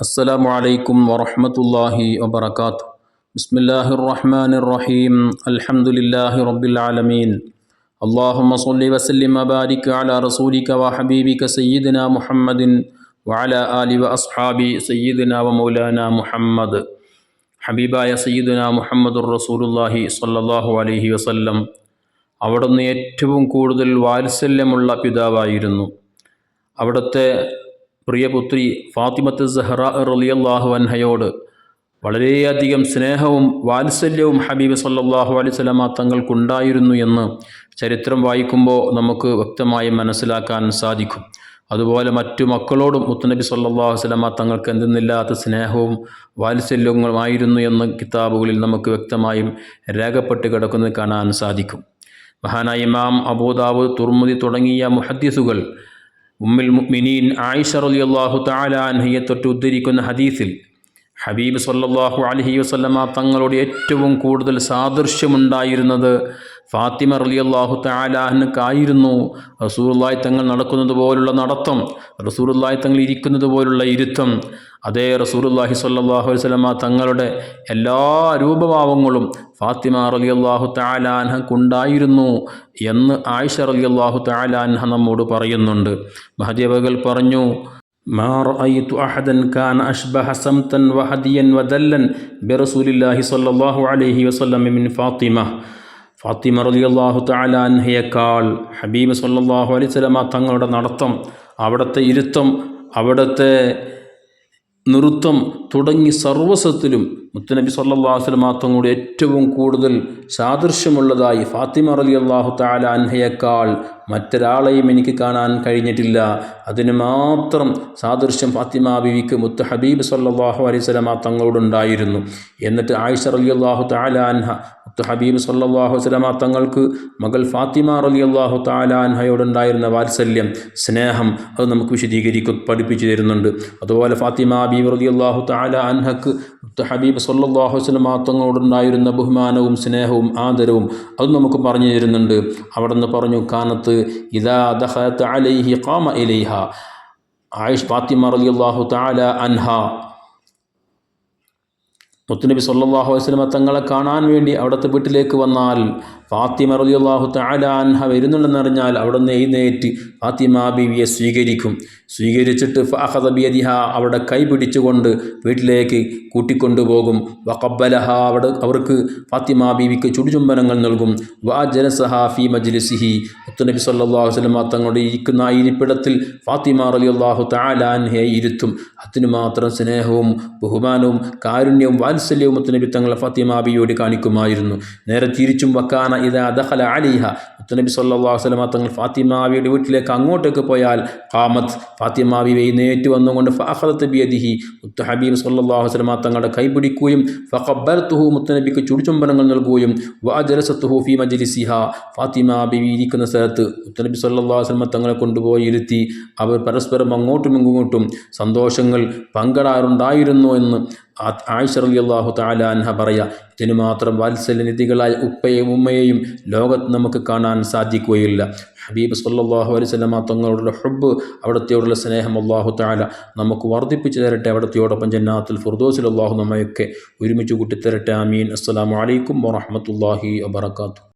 السلام عليكم ورحمة الله وبركاته بسم الله الرحمن الرحيم الحمد لله رب العالمين اللهم صل وسلم وبارك على رسولك وحبيبك سيدنا محمد وعلى آل وأصحاب سيدنا ومولانا محمد ഹബീബായ സയ്യിദുന മുഹമ്മദുർ റസൂലുല്ലാഹി സ്വല്ലല്ലാഹു അലൈഹി വസല്ലം അവിടുന്ന് ഏറ്റവും കൂടുതൽ വാത്സല്യമുള്ള പിതാവായിരുന്നു അവിടുത്തെ പ്രിയപുത്രി ഫാത്തിമത്ത് സഹ്റ റളിയല്ലാഹു അൻഹയോട് വളരെയധികം സ്നേഹവും വാത്സല്യവും ഹബീബ് സല്ലാഹു അലൈഹി വസല്ലമ തങ്ങൾക്കുണ്ടായിരുന്നു എന്ന് ചരിത്രം വായിക്കുമ്പോൾ നമുക്ക് വ്യക്തമായി മനസ്സിലാക്കാൻ സാധിക്കും. അതുപോലെ മറ്റു മക്കളോടും മുത്തനബി സല്ലാഹു അലൈഹി വസല്ലമ തങ്ങൾക്ക് എന്തെന്നില്ലാത്ത സ്നേഹവും വാത്സല്യങ്ങളുമായിരുന്നു എന്ന് കിതാബുകളിൽ നമുക്ക് വ്യക്തമായും രേഖപ്പെട്ട് കിടക്കുന്നത് കാണാൻ സാധിക്കും. മഹാനായ ഇമാം അബൂദാബ് തുർമുദി തുടങ്ങിയ മുഹദ്ദിസുകൾ ഉമ്മിൽ മുഅ്മിനീൻ ആയിഷ റളിയല്ലാഹു തആല അൻഹയെ തൊട്ട് ഉദ്ധരിക്കുന്ന ഹദീസിൽ ഹബീബ് സല്ലല്ലാഹു അലൈഹി വസല്ലമ തങ്ങളോട് ഏറ്റവും കൂടുതൽ സാദൃശ്യമുണ്ടായിരുന്നത് ഫാത്തിമ റളിയല്ലാഹു തആല അൻഹക്കായിരുന്നു റസൂലുള്ളാഹി തങ്ങൾ നടക്കുന്നത് പോലുള്ള നടത്തം റസൂലുള്ളാഹി തങ്ങൾ ഇരിക്കുന്നത് പോലുള്ള ഇരുത്തം അതേ റസൂലുള്ളാഹി സ്വല്ലല്ലാഹു അലൈഹി വസല്ലമ തങ്ങളുടെ എല്ലാ രൂപഭാവങ്ങളും ഫാത്തിമ റളിയല്ലാഹു തആല അൻഹക്കുണ്ടായിരുന്നു എന്ന് ആയിഷ റളിയല്ലാഹു തആല അൻഹ നമ്മോട് പറയുന്നുണ്ട് മഹദിയവകൾ പറഞ്ഞു ما رأيت أحدا كان أشبه سمتا وهديا ودلا برسول الله صلى الله عليه وسلم من فاطمة ഫാത്തിമ റളിയല്ലാഹു തആല അൻഹയേക്കാൾ ഹബീബ് സല്ലാഹു അലൈഹി വസല്ലമ തങ്ങളുടെ നടത്തം അവിടുത്തെ ഇരുത്തം അവിടുത്തെ നൃത്തം തുടങ്ങി സർവസത്തിലും മുത്തുനബി വസല്ലമ തങ്ങളുടെ ഏറ്റവും കൂടുതൽ സാദൃശ്യമുള്ളതായി ഫാത്തിമ അലി അള്ളാഹു താല അൻഹയേക്കാൾ മറ്റൊരാളെയും എനിക്ക് കാണാൻ കഴിഞ്ഞിട്ടില്ല. അതിന് മാത്രം സാദൃശ്യം ഫാത്തിമ ബിവിക്ക് മുത്ത് ഹബീബ് സല്ലാഹു അലൈഹി വസല്ലമ തങ്ങളോടുണ്ടായിരുന്നു എന്നിട്ട് ആയിഷ അലി അള്ളാഹു താല അൻഹ മുത്ത് ഹബീബ് സല്ലാഹു അലൈഹി വസല്ലമ തങ്ങൾക്ക് മകൾ ഫാത്തിമ അലി അള്ളാഹു താല അൻഹയോടുണ്ടായിരുന്ന വാത്സല്യം സ്നേഹം അത് നമുക്ക് വിശദീകരിക്കും പഠിപ്പിച്ചു തരുന്നുണ്ട്. അതുപോലെ ഫാത്തിമ ബീബ് അലി അള്ളാഹു താല അൻഹക്ക് മുത്ത് ഹബീബ് സല്ലല്ലാഹു അലൈഹി വസല്ലമ തങ്ങളോടുണ്ടായിരുന്ന ബഹുമാനവും സ്നേഹവും ആദരവും അത് നമുക്ക് പറഞ്ഞു തരുന്നുണ്ട്. അവിടെ പറഞ്ഞു കാനത്ത് ഇദാ ദഖലത്ത് അലൈഹി ഖാമ ഇലൈഹ. ആയിഷ് ഫാത്തിമ റളിയല്ലാഹു തആല അൻഹ മുത്തുനബി സല്ലാഹു വസ്ലമ തങ്ങളെ കാണാൻ വേണ്ടി അവിടുത്തെ വീട്ടിലേക്ക് വന്നാൽ ഫാത്തിമ റളിയല്ലാഹു തആല അൻഹ വരുന്നുണ്ടെന്നറിഞ്ഞാൽ അവിടുന്ന് എഴുന്നേറ്റ് ഫാത്തിമ ബിവിയെ സ്വീകരിക്കും. സ്വീകരിച്ചിട്ട് ഫഅഖദ ബിയദിഹ അവിടെ കൈ പിടിച്ചുകൊണ്ട് വീട്ടിലേക്ക് കൂട്ടിക്കൊണ്ടുപോകും. വഖബ്ബലഹ അവിടെ അവർക്ക് ഫാത്തിമ ബിവിക്ക് ചുടുചുംബനങ്ങൾ നൽകും. വാ ജലസഹ ഫി മജ്ലിസിഹി. മുത്തുനബി സല്ലാഹു വസ്ലമ തങ്ങളുടെ ഇരിക്കുന്ന ഇരിപ്പിടത്തിൽ ഫാത്തിമ റളിയല്ലാഹു അള്ളാഹു താലാൻഹയെ ഇരുത്തും. അതിനു മാത്രം സ്നേഹവും ബഹുമാനവും കാരുണ്യവും വാത്സല്യവും ഫാത്തിമ ബീവിയോട് കാണിക്കുമായിരുന്നു. നേരെ തിരിച്ചും വക്കാന ഇത് അദഹല അലിഹ. മുത്തനബി സല്ലല്ലാഹു അലൈഹി വസല്ലമ തങ്ങൾ ഫാത്തിമ ബീവിയുടെ വീട്ടിലേക്ക് അങ്ങോട്ടേക്ക് പോയാൽ കാമത്ത് ഫാത്തിമ വൈകുന്നേറ്റ് വന്നുകൊണ്ട് ഫഹദത്ത് ബിയദിഹി. മുത്ത ഹബീബ് സല്ലല്ലാഹു അലൈഹി വസല്ലമ തങ്ങളുടെ കൈപിടിക്കുകയും പിടിക്കുകയും ഫഖബ്ബർതുഹു മുത്തനബിക്ക് ചുടുചുംബനങ്ങൾ നൽകുകയും വഅജലസത്തുഹു ഫി മജലിസിഹ. ഫാത്തിമ ബിവി ഇരിക്കുന്ന സ്ഥലത്ത് മുത്തനബി സല്ലല്ലാഹു അലൈഹി വസല്ലമ തങ്ങളെ കൊണ്ടുപോയി ഇരുത്തി. അവർ പരസ്പരം അങ്ങോട്ടും ഇങ്ങോട്ടും സന്തോഷങ്ങൾ പങ്കിടാറുണ്ടായിരുന്നു എന്ന് ആയിഷ റളിയല്ലാഹു തആല അൻഹ പറയാ ഇതിന് മാത്രം വാത്സല്യനിധികളായ ഉപ്പയും ഉമ്മയെയും ലോകത്ത് നമുക്ക് കാണാൻ സാധിക്കുകയില്ല. ഹബീബ് സല്ലാഹു അലൈഹി തങ്ങളോടുള്ള തങ്ങളുടെ ഹബ്ബ് അവിടത്തെയോടുള്ള സ്നേഹം അള്ളാഹു താല നമുക്ക് വർദ്ധിപ്പിച്ചു തരട്ടെ അവിടത്തെയോടൊപ്പം ജന്നാത്തുൽ ഫുർദോസിൽ അള്ളാഹു നമ്മയൊക്കെ ഒരുമിച്ച് കൂട്ടിത്തരട്ടെ. ആമീൻ. അസ്സലാമു അലൈക്കും വറഹ്മത്തുള്ളാഹി വബറകാതുഹു.